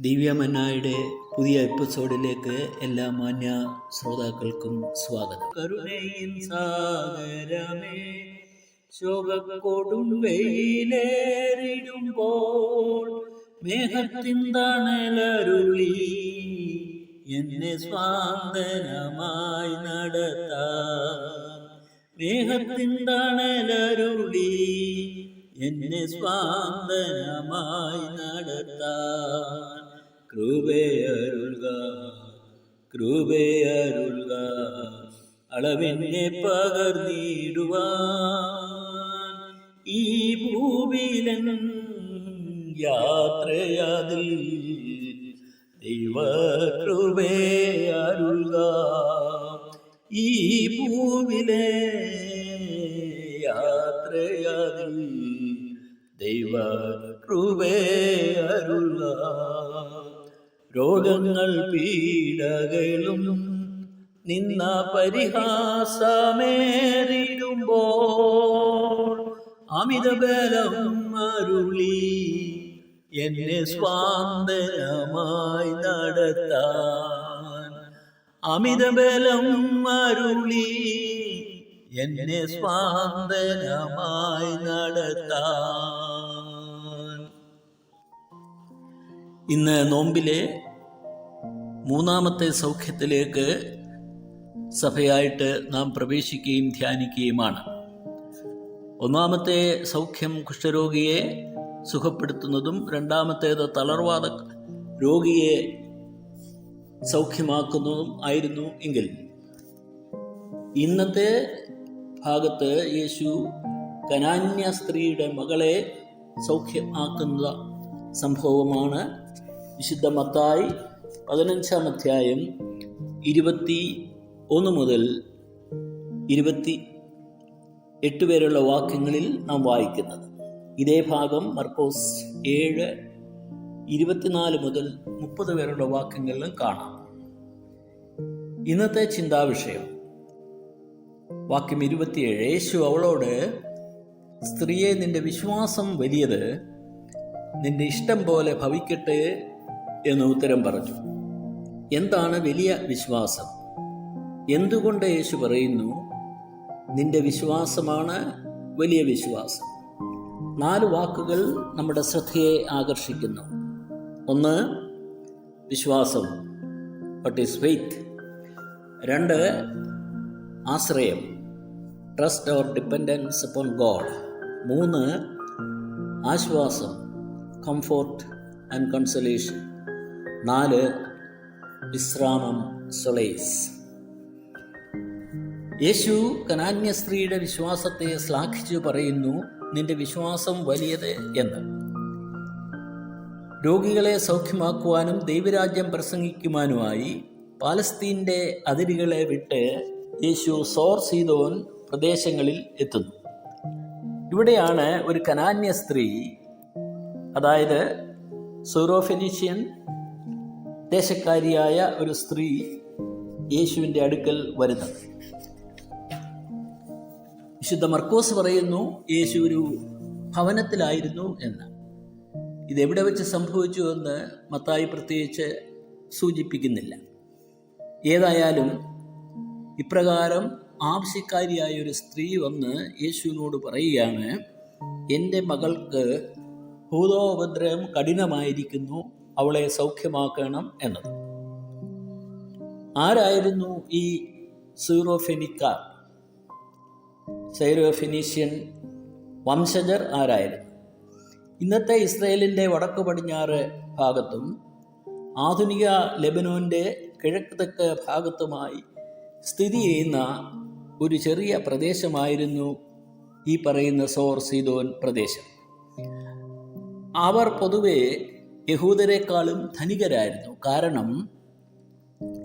ദിവ്യമന്നായുടെ പുതിയ എപ്പിസോഡിലേക്ക് എല്ലാ മാന്യ ശ്രോതാക്കൾക്കും സ്വാഗതം. കരുണയിൽ സാഗരമേ ശോകക്കൊടും വെയിലേറിടുമ്പോൾ മേഘത്തിൻ തണലരുളി എന്നെ സ്വാന്തനമായി നടത്താം. മേഘത്തിൻ തണലരുളി എന്നെ സ്വാന്തനമായി നടത്താൻ. കൃപയരുൾക കൃപയരുൾക അളവെന്നെ പകർന്നിടുവാൻ. ഈ ഭൂവിലൻ യാത്രയതിൽ ദൈവ കൃപയരുൾക ഈ ഭൂവിലെ യാത്രയതിൽ ദൈവ കൃപയരുള രോഗങ്ങൾ പീഡകളും നിന്ന പരിഹാസമേറിടുമ്പോൾ അമിതബലം അരുളി എന്നെ സ്വാന്തനമായി നടത്താൻ. അമിതബലം അരുളി എന്നെ സ്വാന്തനമായി നടത്താൻ. ഇന്ന് നോമ്പിലെ മൂന്നാമത്തെ സൗഖ്യത്തിലേക്ക് സഭയായിട്ട് നാം പ്രവേശിക്കുകയും ധ്യാനിക്കുകയുമാണ്. ഒന്നാമത്തെ സൗഖ്യം കുഷ്ഠരോഗിയെ സുഖപ്പെടുത്തുന്നതും രണ്ടാമത്തേത് തളർവാദ രോഗിയെ സൗഖ്യമാക്കുന്നതും ആയിരുന്നു എങ്കിൽ. ഇന്നത്തെ ഭാഗത്ത് യേശു കനാന്യ സ്ത്രീയുടെ മകളെ സൗഖ്യമാക്കുന്ന സംഭവമാണ് വിശുദ്ധ മത്തായി പതിനഞ്ചാം അധ്യായം ഇരുപത്തി ഒന്ന് മുതൽ ഇരുപത്തി എട്ട് പേരുള്ള വാക്യങ്ങളിൽ നാം വായിക്കുന്നത്. ഇതേ ഭാഗം മർക്കോസ് ഏഴ് ഇരുപത്തിനാല് മുതൽ മുപ്പത് പേരുള്ള വാക്യങ്ങളിലും കാണാം. ഇന്നത്തെ ചിന്താവിഷയം വാക്യം ഇരുപത്തിയേഴ്. യേശു അവളോട് സ്ത്രീയെ നിന്റെ വിശ്വാസം വലിയത് നിന്റെ ഇഷ്ടം പോലെ ഭവിക്കട്ടെ എന്ന് ഉത്തരം പറഞ്ഞു. എന്താണ് വലിയ വിശ്വാസം? എന്തുകൊണ്ട് യേശു പറയുന്നു നിന്റെ വിശ്വാസമാണ് വലിയ വിശ്വാസം നാല് വാക്കുകൾ നമ്മുടെ ശ്രദ്ധയെ ആകർഷിക്കുന്നു. ഒന്ന് വിശ്വാസം. വട്ട് ഈസ് ഫെയ്ത്ത് രണ്ട് ആശ്രയം. Trust or dependence upon God മൂന്ന് ആശ്വാസം. കംഫോർട്ട് ആൻഡ് കൺസലേഷൻ നാല് വിശ്രാമം സൊളേസ് യേശു കനാന്യ സ്ത്രീയുടെ വിശ്വാസത്തെ ശ്ലാഘിച്ചു പറയുന്നു നിന്റെ വിശ്വാസം വലിയത് എന്ന്. രോഗികളെ സൗഖ്യമാക്കുവാനും ദൈവരാജ്യം പ്രസംഗിക്കുവാനുമായി പാലസ്തീന്റെ അതിരുകളെ വിട്ട് യേശു സോർ സീതോൻ പ്രദേശങ്ങളിൽ എത്തുന്നു. ഇവിടെയാണ് ഒരു കനാന്യ സ്ത്രീ അതായത് സൂറോഫെനീഷ്യൻ ദേശക്കാരിയായ ഒരു സ്ത്രീ യേശുവിന്റെ അടുക്കൽ വരുന്നത്. വിശുദ്ധ മർക്കോസ് പറയുന്നു യേശു ഒരു ഭവനത്തിലായിരുന്നു എന്ന്. ഇതെവിടെ വെച്ച് സംഭവിച്ചു എന്ന് മത്തായി പ്രത്യേകിച്ച് സൂചിപ്പിക്കുന്നില്ല. ഏതായാലും ഇപ്രകാരം ആവശ്യക്കാരിയായ ഒരു സ്ത്രീ വന്ന് യേശുവിനോട് പറയുകയാണ് എന്റെ മകൾക്ക് ഭൂതോപദ്രവം കഠിനമായിരിക്കുന്നു അവളെ സൗഖ്യമാക്കണം എന്നത്. ആരായിരുന്നു ഈ സീറോഫെനിക്കാർ? സൈറോഫിനീഷ്യൻ വംശജർ ആരായിരുന്നു? ഇന്നത്തെ ഇസ്രയേലിന്റെ വടക്ക് പടിഞ്ഞാറ് ഭാഗത്തും ആധുനിക ലെബനോന്റെ കിഴക്ക് തെക്ക് ഭാഗത്തുമായി സ്ഥിതി ചെയ്യുന്ന ഒരു ചെറിയ പ്രദേശമായിരുന്നു ഈ പറയുന്ന സോർ സീതോൻ പ്രദേശം. അവർ പൊതുവെ യഹൂദരെക്കാളും ധനികരായിരുന്നു. കാരണം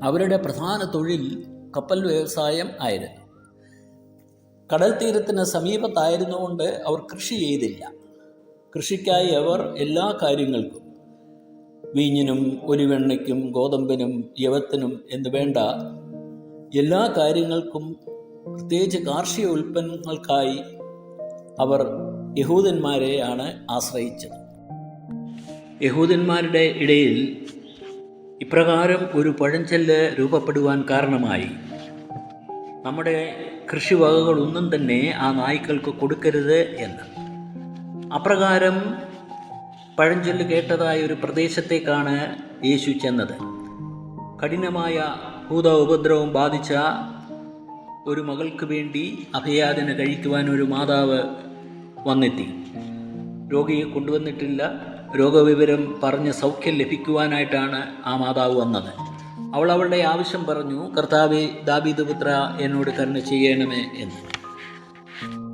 അവരുടെ പ്രധാന തൊഴിൽ കപ്പൽ വ്യവസായം ആയിരുന്നു. കടൽ തീരത്തിന് സമീപത്തായിരുന്നുകൊണ്ട് അവർ കൃഷി ചെയ്തില്ല. കൃഷിക്കായി അവർ എല്ലാ കാര്യങ്ങൾക്കും വീഞ്ഞിനും ഒലിവെണ്ണയ്ക്കും ഗോതമ്പിനും യവത്തിനും എന്ന് വേണ്ട എല്ലാ കാര്യങ്ങൾക്കും പ്രത്യേകിച്ച് കാർഷിക ഉൽപ്പന്നങ്ങൾക്കായി അവർ യഹൂദന്മാരെയാണ് ആശ്രയിച്ചത്. യഹൂദന്മാരുടെ ഇടയിൽ ഇപ്രകാരം ഒരു പഴഞ്ചൊല്ല് രൂപപ്പെടുവാൻ കാരണമായി. നമ്മുടെ കൃഷിവകകളൊന്നും തന്നെ ആ നായ്ക്കൾക്ക് കൊടുക്കരുത് എന്ന്. അപ്രകാരം പഴഞ്ചൊല്ല് കേട്ടതായ ഒരു പ്രദേശത്തേക്കാണ് യേശു ചെന്നത്. കഠിനമായ ഭൂത ഉപദ്രവം ബാധിച്ച ഒരു മകൾക്ക് വേണ്ടി അഭയാചന കഴിക്കുവാൻ ഒരു മാതാവ് വന്നെത്തി. രോഗിയെ കൊണ്ടുവന്നിട്ടില്ല. രോഗവിവരം പറഞ്ഞ് സൗഖ്യം ലഭിക്കുവാനായിട്ടാണ് ആ മാതാവ് വന്നത്. അവൾ അവളുടെ ആവശ്യം പറഞ്ഞു കർത്താവെ ദാബീദ് പുത്ര എന്നോട് കരുണ ചെയ്യണമേ എന്ന്.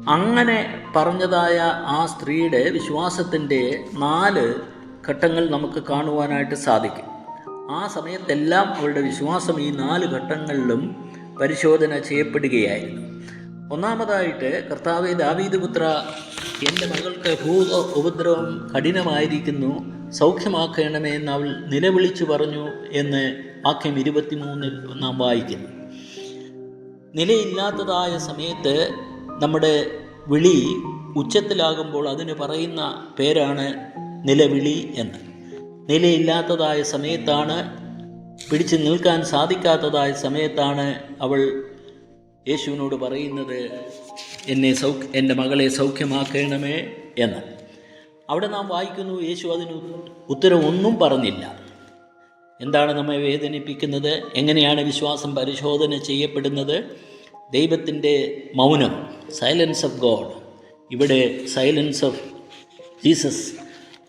അങ്ങനെ പറഞ്ഞതായ ആ സ്ത്രീയുടെ വിശ്വാസത്തിന്റെ നാല് ഘട്ടങ്ങൾ നമുക്ക് കാണുവാനായിട്ട് സാധിക്കും. ആ സമയത്തെല്ലാം അവളുടെ വിശ്വാസം ഈ നാല് ഘട്ടങ്ങളിലും പരിശോധന ചെയ്യപ്പെടുകയായിരുന്നു. ഒന്നാമതായിട്ട് കർത്താവെ ദാവീദ് പുത്ര എന്റെ മകൾക്ക് ഭൂത ഉപദ്രവം കഠിനമായിരിക്കുന്നു സൗഖ്യമാക്കണമേ എന്ന് അവൾ നിലവിളിച്ചു പറഞ്ഞു എന്ന് വാക്യം ഇരുപത്തിമൂന്നിൽ നാം വായിക്കുന്നു. നിലയില്ലാത്തതായ സമയത്ത് നമ്മുടെ വിളി ഉച്ചത്തിലാകുമ്പോൾ അതിന് പറയുന്ന പേരാണ് നിലവിളി എന്ന്. നിലയില്ലാത്തതായ സമയത്താണ് പിടിച്ചു നിൽക്കാൻ സാധിക്കാത്തതായ സമയത്താണ് അവൾ യേശുവിനോട് പറയുന്നത് എന്നെ സൗഖ്യ എന്റെ മകളെ സൗഖ്യമാക്കണമേ എന്ന്. അവിടെ നാം വായിക്കുന്നു യേശു അതിന് ഉത്തരം ഒന്നും പറഞ്ഞില്ല. എന്താണ് നമ്മെ വേദനിപ്പിക്കുന്നത്? എങ്ങനെയാണ് വിശ്വാസം പരിശോധന ചെയ്യപ്പെടുന്നത്? ദൈവത്തിന്റെ മൗനം സൈലൻസ് ഓഫ് ഗോഡ് ഇവിടെ സൈലൻസ് ഓഫ് ജീസസ്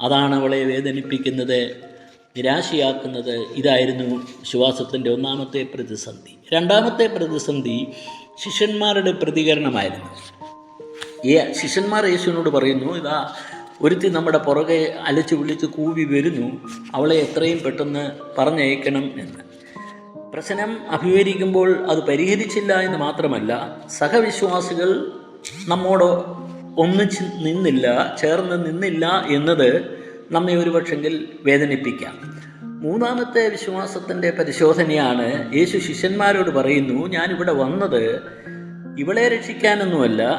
അതാണ് അവളെ വേദനിപ്പിക്കുന്നത്. നിരാശയാക്കുന്നത് ഇതായിരുന്നു വിശ്വാസത്തിന്റെ ഒന്നാമത്തെ പ്രതിസന്ധി. രണ്ടാമത്തെ പ്രതിസന്ധി ശിഷ്യന്മാരുടെ പ്രതികരണമായിരുന്നു. ഈ ശിഷ്യന്മാർ യേശുവിനോട് പറയുന്നു ഇതാ ഒരുത്തി നമ്മുടെ പുറകെ അലച്ചു വിളിച്ച് കൂവി വരുന്നു. അവളെ എത്രയും പെട്ടെന്ന് പറഞ്ഞയക്കണം എന്ന്. പ്രശ്നം അഭിമുഖീകരിക്കുമ്പോൾ അത് പരിഹരിച്ചില്ല എന്ന് മാത്രമല്ല സഹവിശ്വാസികൾ നമ്മോട് ഒന്നിച്ച് നിന്നില്ല ചേർന്ന് നിന്നില്ല എന്നത് നമ്മെ ഒരുപക്ഷെങ്കിൽ വേദനിപ്പിക്കാം. മൂന്നാമത്തെ വിശ്വാസത്തിന്റെ പരിശോധനയാണ് യേശു ശിഷ്യന്മാരോട് പറയുന്നു ഞാനിവിടെ വന്നത് ഇവളെ രക്ഷിക്കാനൊന്നുമല്ല.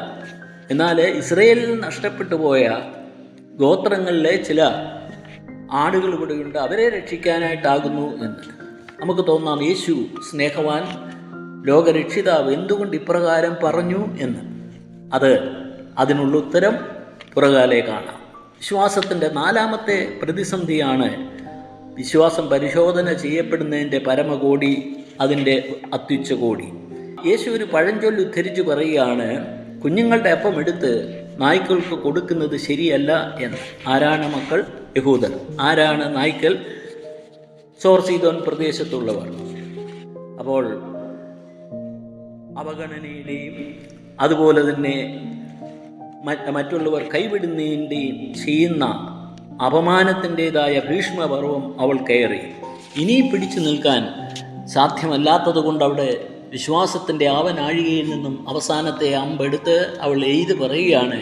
എന്നാൽ ഇസ്രയേലിൽ നഷ്ടപ്പെട്ടു പോയ ഗോത്രങ്ങളിലെ ചില ആടുകൾ ഇവിടെയുണ്ട്. അവരെ രക്ഷിക്കാനായിട്ടാകുന്നു എന്ന്. നമുക്ക് തോന്നാം യേശു സ്നേഹവാൻ ലോകരക്ഷിതാവ് എന്തുകൊണ്ട് ഇപ്രകാരം പറഞ്ഞു എന്ന്. അത് അതിനുള്ള ഉത്തരം പുറകാലെ കാണാം. വിശ്വാസത്തിന്റെ നാലാമത്തെ പ്രതിസന്ധിയാണ് വിശ്വാസം പരിശോധന ചെയ്യപ്പെടുന്നതിന്റെ പരമകോടി അതിന്റെ അത്യുച്ചകോടി. യേശു ഒരു പഴഞ്ചൊല്ല് ഉദ്ധരിച്ച് പറയുകയാണ് കുഞ്ഞുങ്ങളുടെ അപ്പം എടുത്ത് നായ്ക്കൾക്ക് കൊടുക്കുന്നത് ശരിയല്ല എന്ന്. ആരാണ് മക്കൾ? യഹൂദർ. ആരാണ് നായ്ക്കൾ? സോർസീതോൻ പ്രദേശത്തുള്ളവർ. അപ്പോൾ അവഗണനയുടെയും അതുപോലെ തന്നെ മറ്റുള്ളവർ കൈവിടുന്നതിന്റെ ചെയ്യുന്ന അപമാനത്തിന്റെതായ ഭീഷ്മപർവം അവൾ കയറി. ഇനി പിടിച്ചു നിൽക്കാൻ സാധ്യമല്ലാത്തത് കൊണ്ട് അവിടെ വിശ്വാസത്തിന്റെ ആവനാഴികയിൽ നിന്നും അവസാനത്തെ അമ്പെടുത്ത് അവൾ എഴുതി പറയുകയാണ്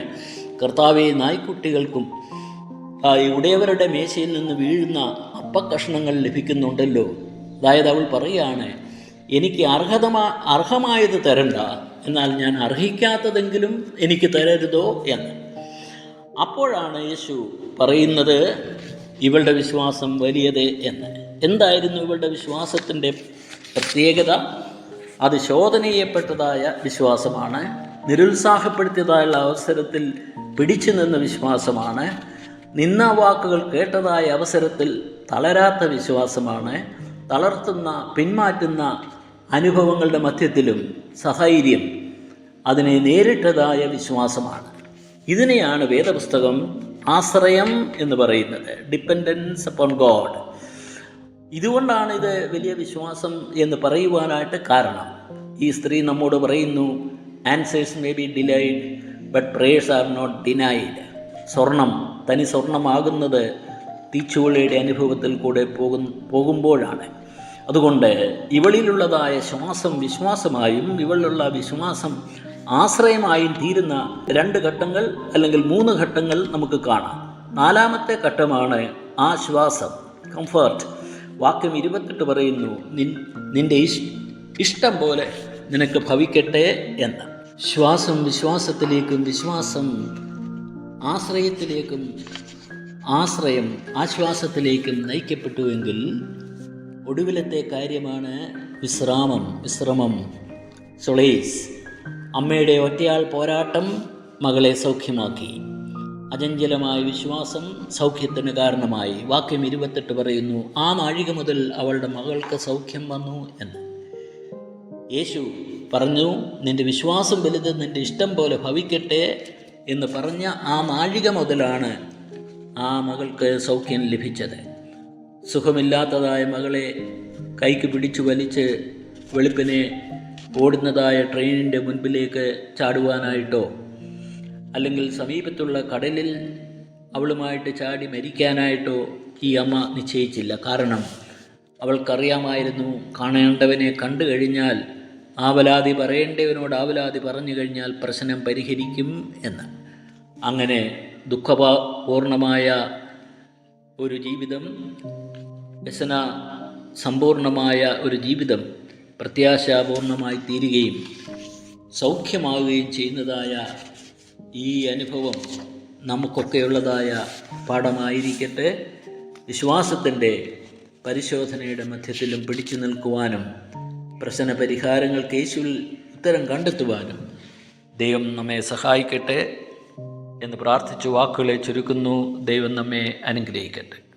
കർത്താവെ നായ്ക്കുട്ടികൾക്കും ഉടയവരുടെ മേശയിൽ നിന്ന് വീഴുന്ന അപ്പക്കഷ്ണങ്ങൾ ലഭിക്കുന്നുണ്ടല്ലോ. അതായത് അവൾ പറയുകയാണ് എനിക്ക് അർഹതമാ അർഹമായത് തരണ്ട. എന്നാൽ ഞാൻ അർഹിക്കാത്തതെങ്കിലും എനിക്ക് തരരുതോ എന്ന്. അപ്പോഴാണ് യേശു പറയുന്നത് ഇവളുടെ വിശ്വാസം വലിയത് എന്ന്. എന്തായിരുന്നു ഇവളുടെ വിശ്വാസത്തിന്റെ പ്രത്യേകത? അത് ശോധന ചെയ്യപ്പെട്ടതായ വിശ്വാസമാണ് നിരുത്സാഹപ്പെടുത്തിയതായുള്ള അവസരത്തിൽ പിടിച്ചു നിന്ന വിശ്വാസമാണ് നിന്ന വാക്കുകൾ കേട്ടതായ അവസരത്തിൽ തളരാത്ത വിശ്വാസമാണ് തളർത്തുന്ന പിന്മാറ്റുന്ന അനുഭവങ്ങളുടെ മധ്യത്തിലും സഹൈര്യം അതിനെ നേരിട്ടതായ വിശ്വാസമാണ്. ഇതിനെയാണ് വേദപുസ്തകം ആശ്രയം എന്ന് പറയുന്നത് ഡിപ്പെൻഡൻസ് അപ്പോൺ ഗോഡ് ഇതുകൊണ്ടാണ് ഇത് വലിയ വിശ്വാസം എന്ന് പറയുവാനായിട്ട് കാരണം. ഈ സ്ത്രീ നമ്മോട് പറയുന്നു answers may be delayed but prayers are not denied സ്വർണം തനി സ്വർണമാകുന്നത് തീച്ചുവള്ളിയുടെ അനുഭവത്തിൽ കൂടെ പോകും പോകുമ്പോഴാണ്. അതുകൊണ്ട് ഇവളിലുള്ളതായ ശ്വാസം വിശ്വാസമായും ഇവളിലുള്ള വിശ്വാസം ആശ്രയമായും തീരുന്ന രണ്ട് ഘട്ടങ്ങൾ അല്ലെങ്കിൽ മൂന്ന് ഘട്ടങ്ങൾ നമുക്ക് കാണാം. നാലാമത്തെ ഘട്ടമാണ് ആശ്വാസം കംഫർട്ട് വാക്യം ഇരുപത്തെട്ട് പറയുന്നു നിൻ നിന്റെ ഇഷ് ഇഷ്ടം പോലെ നിനക്ക് ഭവിക്കട്ടെ എന്ന്. ശ്വാസം വിശ്വാസത്തിലേക്കും വിശ്വാസം ആശ്രയത്തിലേക്കും ആശ്രയം ആശ്വാസത്തിലേക്കും നയിക്കപ്പെട്ടുവെങ്കിൽ ഒടുവിലത്തെ കാര്യമാണ് വിശ്രാമം വിശ്രമം. സൊളേസ് അമ്മയുടെ ഒറ്റയാൾ പോരാട്ടം മകളെ സൗഖ്യമാക്കി. അചഞ്ചലമായ വിശ്വാസം സൗഖ്യത്തിന് കാരണമായി. വാക്യം ഇരുപത്തെട്ട് പറയുന്നു ആ നാഴിക മുതൽ അവളുടെ മകൾക്ക് സൗഖ്യം വന്നു എന്ന്. യേശു പറഞ്ഞു നിന്റെ വിശ്വാസം വലുത് നിന്റെ ഇഷ്ടം പോലെ ഭവിക്കട്ടെ എന്ന് പറഞ്ഞ ആ നാഴിക മുതലാണ് ആ മകൾക്ക് സൗഖ്യം ലഭിച്ചത്. സുഖമില്ലാത്തതായ മകളെ കൈക്ക് പിടിച്ചു വലിച്ച് വെളുപ്പിനെ ഓടുന്നതായ ട്രെയിനിന്റെ മുൻപിലേക്ക് ചാടുവാനായിട്ടോ? അല്ലെങ്കിൽ സമീപത്തുള്ള കടലിൽ അവളുമായിട്ട് ചാടി മരിക്കാനായിട്ടോ ഈ അമ്മ നിശ്ചയിച്ചില്ല. കാരണം അവൾക്കറിയാമായിരുന്നു കാണേണ്ടവനെ കണ്ടു കഴിഞ്ഞാൽ ആവലാതി പറയേണ്ടവനോട് ആവലാതി പറഞ്ഞു കഴിഞ്ഞാൽ പ്രശ്നം പരിഹരിക്കും എന്ന്. അങ്ങനെ ദുഃഖപൂർണമായ ഒരു ജീവിതം വ്യസന സമ്പൂർണമായ ഒരു ജീവിതം പ്രത്യാശാപൂർണമായി തീരുകയും സൗഖ്യമാവുകയും ചെയ്യുന്നതായ ഈ അനുഭവം നമുക്കൊക്കെയുള്ളതായ പാഠമായിരിക്കട്ടെ. വിശ്വാസത്തിന്റെ പരിശോധനയുടെ മധ്യത്തിലും പിടിച്ചു നിൽക്കുവാനും പ്രശ്ന പരിഹാരങ്ങൾക്ക് യേശുവിൽ ഉത്തരം കണ്ടെത്തുവാനും ദൈവം നമ്മെ സഹായിക്കട്ടെ എന്ന് പ്രാർത്ഥിച്ചു വാക്കുകളെ ചുരുക്കുന്നു. ദൈവം നമ്മെ അനുഗ്രഹിക്കട്ടെ.